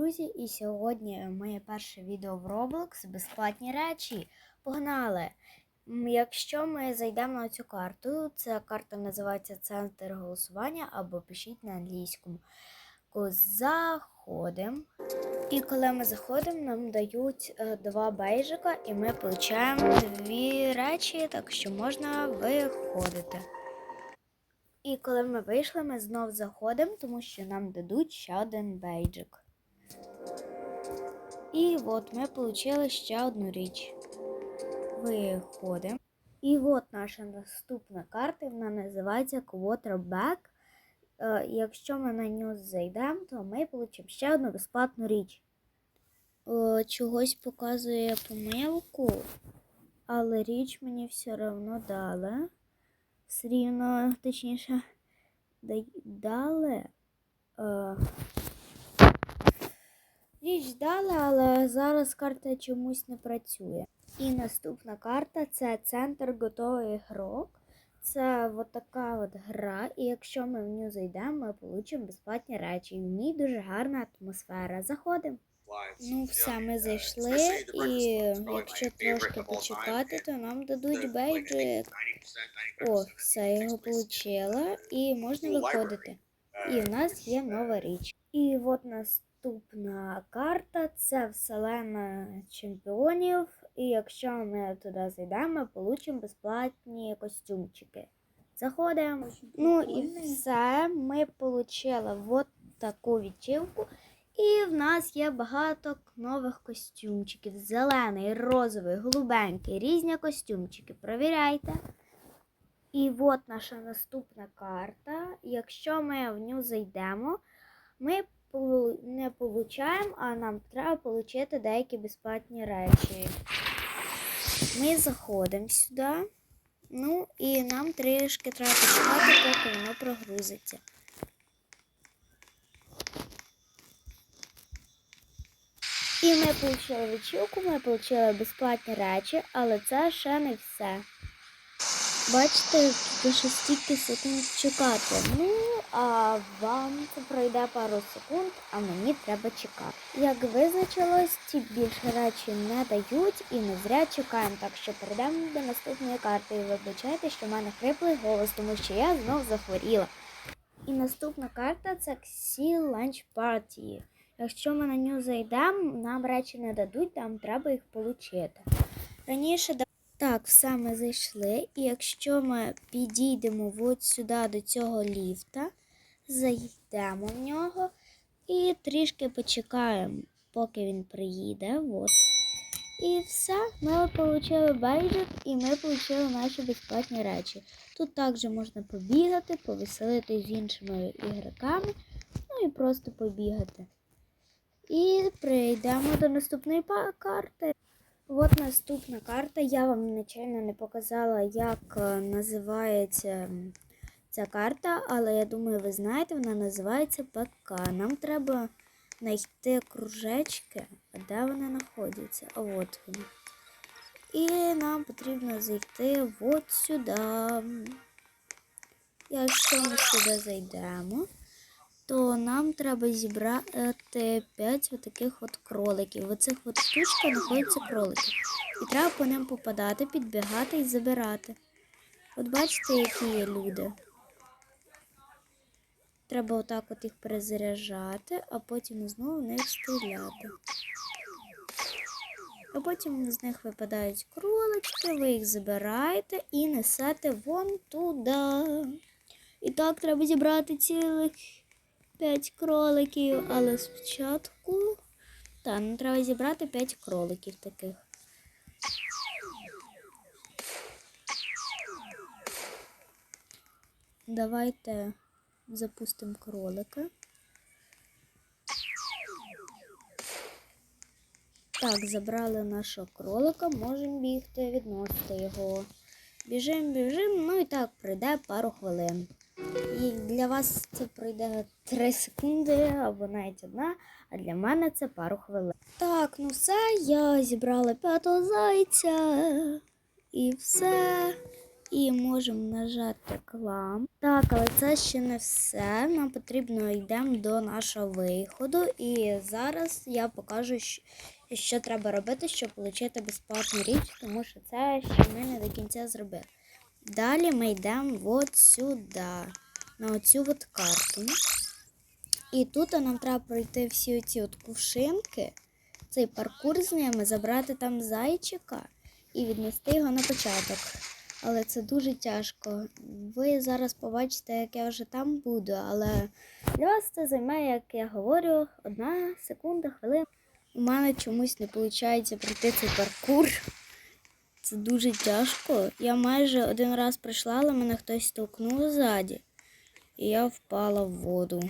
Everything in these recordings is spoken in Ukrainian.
Друзі, і сьогодні моє перше відео в Roblox безплатні речі. Погнали! Якщо ми зайдемо на цю карту, ця карта називається Центр голосування або пишіть на англійському. Заходимо. І коли ми заходимо, нам дають е, два бейджика, і ми отримуємо дві речі, так що можна виходити. І коли ми вийшли, ми знов заходимо, тому що нам дадуть ще один бейджик. І от ми отримали ще одну річ. Виходимо. І от наша наступна карта, вона називається Quarterback. Е, Якщо ми на нього зайдемо, то ми отримаємо ще одну безплатну річ. Е, Чогось показує помилку, але річ мені все одно дали. Все рівно, точніше, дали. Річ дали, але зараз карта чомусь не працює. І наступна карта це центр готовий ігрок. Це от така от гра, і якщо ми в нього зайдемо, ми отримаємо безплатні речі. І в ній дуже гарна атмосфера. Заходимо. Ну, все, ми зайшли, і якщо трошки почекати, то нам дадуть бейджик. О, все, я його отримала, і можна виходити. І в нас є нова річ. І от наступна карта це вселена чемпіонів. І якщо ми туди зайдемо, ми получимо безплатні костюмчики. Заходимо. Ну і все, ми отримали от таку відчівку. І в нас є багато нових костюмчиків. Зелений, розовий, голубенький, різні костюмчики. Провіряйте. І от наша наступна карта. Якщо ми в нього зайдемо, ми не получаємо, а нам треба отримати деякі безплатні речі. Ми заходимо сюди. Ну і нам трішки треба почекати, поки воно прогрузиться. І ми отримали відчілку, ми отримали безплатні речі, але це ще не все. Бачите, тут ще стільки секунд чекати. Ну, а вам це пройде пару секунд, а мені треба чекати. Як визначилось, ці більше речі не дають і не зря чекаємо, так що перейдемо до наступної карти. І вибачайте, що в мене хриплий голос, тому що я знов захворіла. І наступна карта це Xi Lunch Party. Якщо ми на нього зайдемо, нам речі не дадуть, нам треба їх отримати. Раніше так, все ми зайшли, і якщо ми підійдемо от сюди до цього ліфта, зайдемо в нього і трішки почекаємо, поки він приїде. От. І все, ми отримали бейджик і ми отримали наші безплатні речі. Тут також можна побігати, повеселити з іншими ігроками, ну і просто побігати. І прийдемо до наступної карти. От наступна карта. Я вам нечайно не показала, як е, називається ця карта, але я думаю, ви знаєте, вона називається ПК. Нам треба знайти кружечки, де вони знаходяться? А от вони. І нам потрібно зайти от сюди. Якщо ми сюди зайдемо, то нам треба зібрати 5 отаких от кроликів. В оцих от штучках знаходяться кролики. І треба по ним попадати, підбігати і забирати. От бачите, які є люди. Треба отак от їх перезаряджати, а потім знову в них стріляти. А потім з них випадають кролички, ви їх забираєте і несете вон туди. І так треба зібрати цілих 5 кроликів, але спочатку. Так, ну треба зібрати 5 кроликів таких. Давайте запустимо кролика. Так, забрали нашого кролика, можемо бігти, відносити його. Біжимо, біжимо, ну і так пройде пару хвилин. І для вас це пройде 3 секунди або навіть одна, а для мене це пару хвилин. Так, ну все, я зібрала п'ятого зайця. І все. І можемо нажати клам. Так, але це ще не все. Нам потрібно йдемо до нашого виходу. І зараз я покажу, що, треба робити, щоб отримати безплатну річ, тому що це ще ми не до кінця зробили. Далі ми йдемо от сюди, на оцю от карту. І тут нам треба пройти всі оці кувшинки, цей паркур з ними, забрати там зайчика і віднести його на початок. Але це дуже тяжко. Ви зараз побачите, як я вже там буду, але для вас це займає, як я говорю, одна секунда, хвилина. У мене чомусь не виходить пройти цей паркур. Це дуже тяжко. Я майже один раз прийшла, але мене хтось столкнув ззаді, і я впала в воду.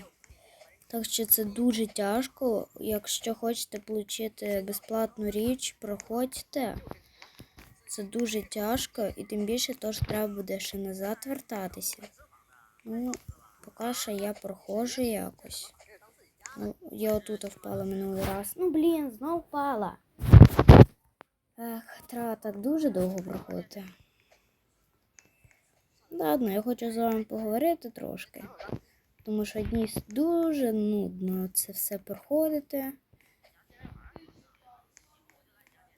Так що це дуже тяжко. Якщо хочете отримати безплатну річ, проходьте. Це дуже тяжко і тим більше то треба буде ще назад вертатися. Ну, поки що я проходжу якось. Ну, я отут впала минулий раз. Ну, блін, знов впала. Ех, треба так дуже довго проходити. Ладно, я хочу з вами поговорити трошки. Тому що одні дуже нудно це все проходити.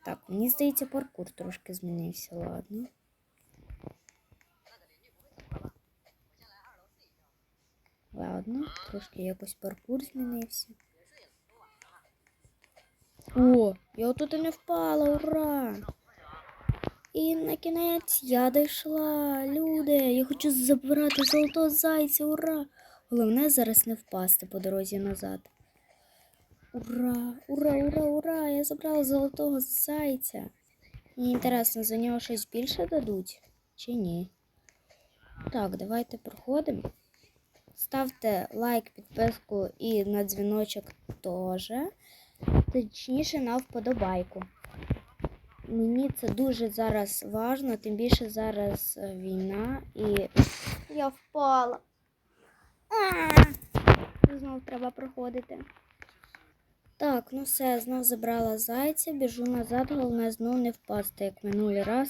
Так, мені здається, паркур трошки змінився, ладно. Ладно, трошки якось паркур змінився. О, я отут і не впала, ура! І на кінець я дійшла. Люди, я хочу забрати золотого зайця, ура! Головне зараз не впасти по дорозі назад. Ура, ура, ура, ура! Я забрала золотого зайця. Мені інтересно, за нього щось більше дадуть чи ні? Так, давайте проходимо. Ставте лайк, підписку і на дзвіночок теж. Точніше на вподобайку. Мені це дуже зараз важно, тим більше зараз е, війна і я впала. А, Знов треба проходити. Так, ну все, знов забрала зайця, біжу назад, головне знов не впасти, як минулий раз.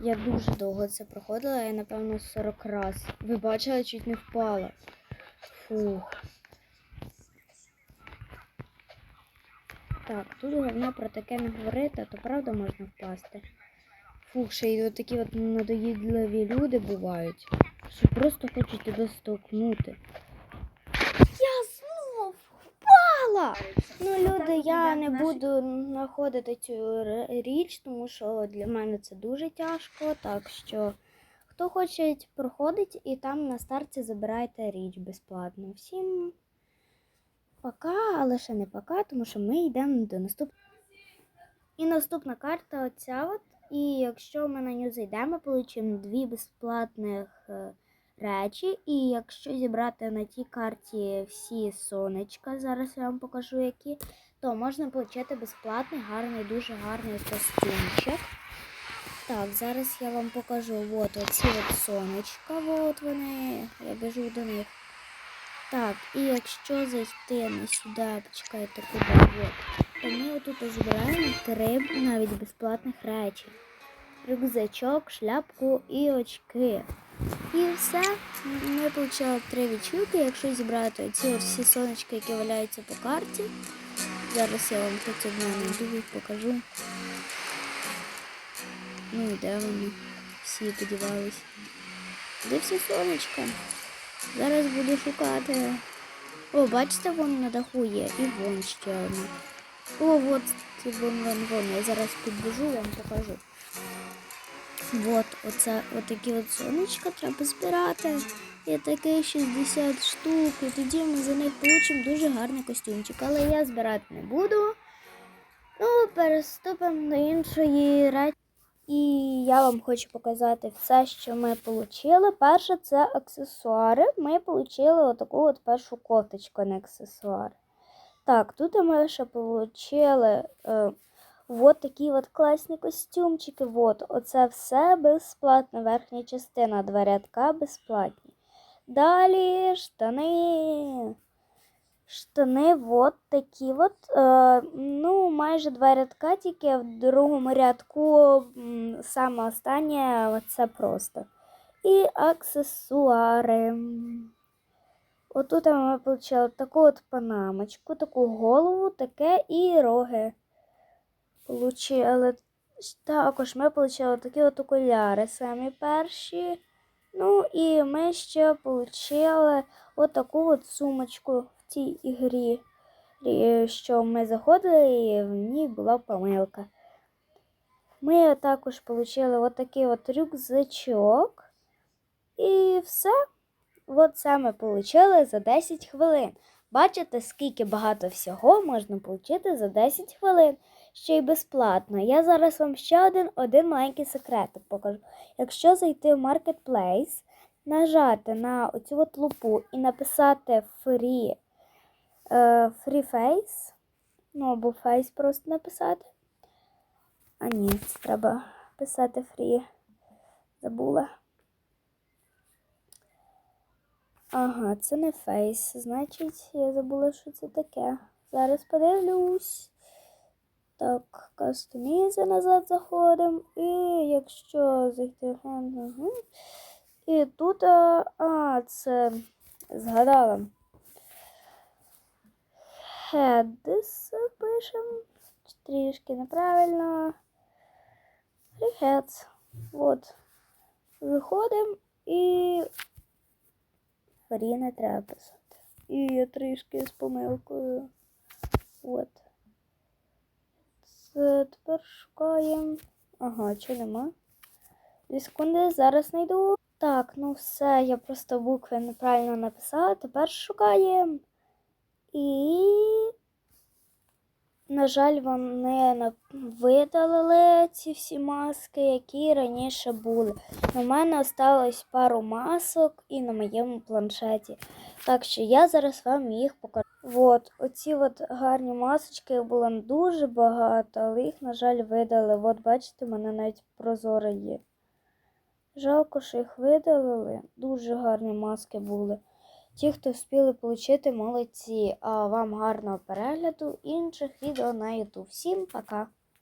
Я дуже довго це проходила, я напевно 40 раз. Ви бачили, чуть не впала. Фух. Так, тут головне про таке не говорити, а то правда можна впасти. Фух, ще й такі от надоїдливі люди бувають, що просто хочуть тебе столкнути. Я знов впала! Ну, люди, я не буду знаходити цю річ, тому що для мене це дуже тяжко. Так що, хто хоче, проходить і там на старті забирайте річ безплатно. Всім пока, але ще не пока, тому що ми йдемо до наступного. І наступна карта оця от. І якщо ми на нього зайдемо, ми получимо дві безплатних е, речі. І якщо зібрати на тій карті всі сонечка, зараз я вам покажу які, то можна отримати безплатний, гарний, дуже гарний костюмчик. Так, зараз я вам покажу от оці от сонечка, от вони, я біжу до них. Так, і якщо зайти на сюди, почекайте, куди, от, то ми отут збираємо три навіть безплатних речі. Рюкзачок, шляпку і очки. І все. Ми отримали три відчілки. Якщо зібрати ці от всі сонечки, які валяються по карті. Зараз я вам хоч одне найду і покажу. Ну і де вони? Всі подівались. Де всі сонечка? Зараз буду шукати. О, бачите, вон на даху є. І вон ще одна. О, от ці вон вон вон. Я зараз підбіжу, вам покажу. Вот, оце от такі от сонечка треба збирати. І таке 60 штук. І тоді ми за них получимо дуже гарний костюмчик. Але я збирати не буду. Ну, переступимо до іншої речі. І я вам хочу показати все, що ми отримали. Перше це аксесуари. Ми отримали отаку от першу кофточку на аксесуари. Так, тут ми ще отримали е, от такі от класні костюмчики. От, оце все безплатно. Верхня частина два рядка безплатні. Далі штани. Штани от такі от. Е, ну, майже два рядка, тільки в другому рядку саме останнє це просто. І аксесуари. Отут ми отримали таку от панамочку, таку голову, таке і роги. Получили. Також ми отримали такі от окуляри самі перші. Ну і ми ще отримали отаку от сумочку в цій ігрі, що ми заходили і в ній була помилка. Ми також отримали отакий от рюкзачок. І все. От це ми отримали за 10 хвилин. Бачите, скільки багато всього можна отримати за 10 хвилин, ще й безплатно. Я зараз вам ще один, один маленький секретик покажу. Якщо зайти в Marketplace, нажати на оцю от лупу і написати free, е, free face, ну або face просто написати. А ні, треба писати free. Забула. Ага, це не фейс. Значить, я забула, що це таке. Зараз подивлюсь. Так, кастомізи назад заходимо. І якщо зайти. Угу. І тут, а, а, це згадала. Heads пишемо. Трішки неправильно. Heads. От. Заходимо і Фарі не треба писати. І я трішки з помилкою. От. Тепер шукаємо. Ага, чи нема? Дві секунди, зараз знайду. Так, ну все, я просто букви неправильно написала. Тепер шукаємо. І, на жаль, вони видалили ці всі маски, які раніше були. У мене осталось пару масок і на моєму планшеті. Так що я зараз вам їх покажу. От, оці от гарні масочки було дуже багато, але їх, на жаль, видали. От, бачите, в мене навіть прозоро є. Жалко, що їх видалили. Дуже гарні маски були. Ті, хто встигли отримати, молодці. Вам гарного перегляду інших відео на YouTube. Всім пока!